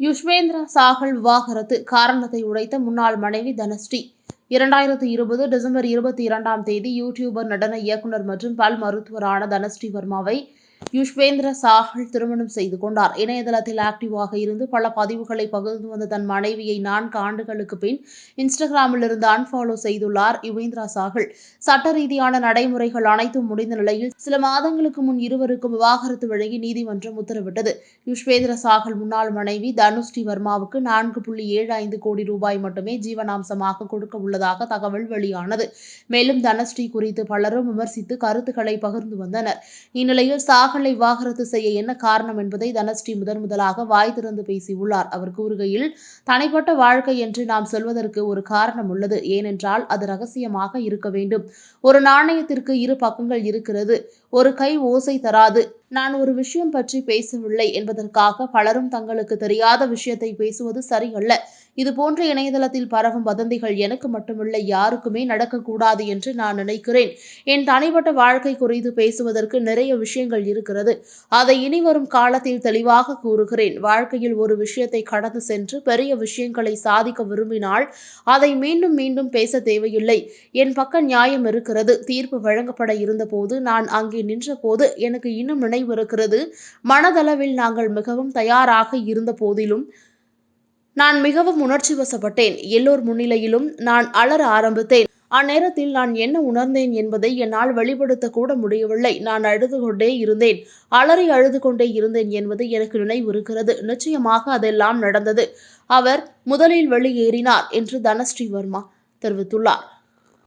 யுஷ்வேந்திரா சாகல் விவாகரத்து காரணத்தை உடைத்த முன்னாள் மனைவி தனஸ்ரீ. இரண்டாயிரத்தி இருபது டிசம்பர் இருபத்தி இரண்டாம் தேதி யூடியூபர் நடன இயக்குனர் மற்றும் பல் மருத்துவரான தனஸ்ரீ வர்மாவை யுஷ்வேந்திர சாகல் திருமணம் செய்து கொண்டார். இணையதளத்தில் ஆக்டிவாக இருந்து பல பதிவுகளை பகிர்ந்து வந்த தன் மனைவியை நான்கு ஆண்டுகளுக்கு பின் இன்ஸ்டாகிராமில் இருந்து அன்ஃபாலோ செய்துள்ளார் யுவேந்திரா சாகல். சட்ட ரீதியான நடைமுறைகள் அனைத்தும் முடிந்த நிலையில் சில மாதங்களுக்கு முன் இருவருக்கும் விவாகரத்து வழங்கி நீதிமன்றம் உத்தரவிட்டது. யுஷ்வேந்திர சாகல் முன்னாள் மனைவி தனுஸ்ரீ வர்மாவுக்கு நான்கு புள்ளி ஏழு ஐந்து கோடி ரூபாய் மட்டுமே ஜீவனாம்சமாக கொடுக்க உள்ளதாக தகவல் வெளியானது. மேலும் தனஸ்ரீ குறித்து பலரும் விமர்சித்து கருத்துக்களை பகிர்ந்து வந்தனர். இந்நிலையில் மகளை விவாகரத்து செய்ய என்ன காரணம் என்பதை தனஸ்ரீ முதன் முதலாக வாய் திறந்து பேசியுள்ளார். அவர் கூறுகையில் தனிப்பட்ட வாழ்க்கை என்று நாம் சொல்வதற்கு ஒரு காரணம் உள்ளது. ஏனென்றால் அது ரகசியமாக இருக்க வேண்டும். ஒரு நாணயத்திற்கு இரு பக்கங்கள் இருக்கிறது. ஒரு கை ஓசை தராது. நான் ஒரு விஷயம் பற்றி பேசவில்லை என்பதற்காக பலரும் தங்களுக்கு தெரியாத விஷயத்தை பேசுவது சரியல்ல. இது போன்ற இணையதளத்தில் பரவும் வதந்திகள் எனக்கு மட்டுமில்லை யாருக்குமே நடக்கக்கூடாது என்று நான் நினைக்கிறேன். என் தனிப்பட்ட வாழ்க்கை குறித்து பேசுவதற்கு நிறைய விஷயங்கள் இருக்கிறது. அதை இனி வரும் காலத்தில் தெளிவாக கூறுகிறேன். வாழ்க்கையில் ஒரு விஷயத்தை கடந்து சென்று பெரிய விஷயங்களை சாதிக்க விரும்பினால் அதை மீண்டும் மீண்டும் பேச தேவையில்லை. என் பக்க நியாயம் இருக்கிறது. தீர்ப்பு வழங்கப்பட இருந்தபோது நான் அங்கே நின்றபோது எனக்கு இன்னும் நினைவு இருக்கிறது. மனதளவில் நாங்கள் மிகவும் தயாராக இருந்த போதிலும் நான் மிகவும் உணர்ச்சி வசப்பட்டேன் எல்லோர் முன்னிலையிலும் நான் அலற ஆரம்பித்தேன். அந்நேரத்தில் நான் என்ன உணர்ந்தேன் என்பதை என்னால் வெளிப்படுத்த கூட முடியவில்லை. நான் அழுது கொண்டே இருந்தேன். அலறி அழுது கொண்டே இருந்தேன் என்பது எனக்கு நினைவிருக்கிறது. நிச்சயமாக அதெல்லாம் நடந்தது. அவர் முதலில் வெளியேறினார் என்று தனஸ்ரீ வர்மா தெரிவித்துள்ளார்.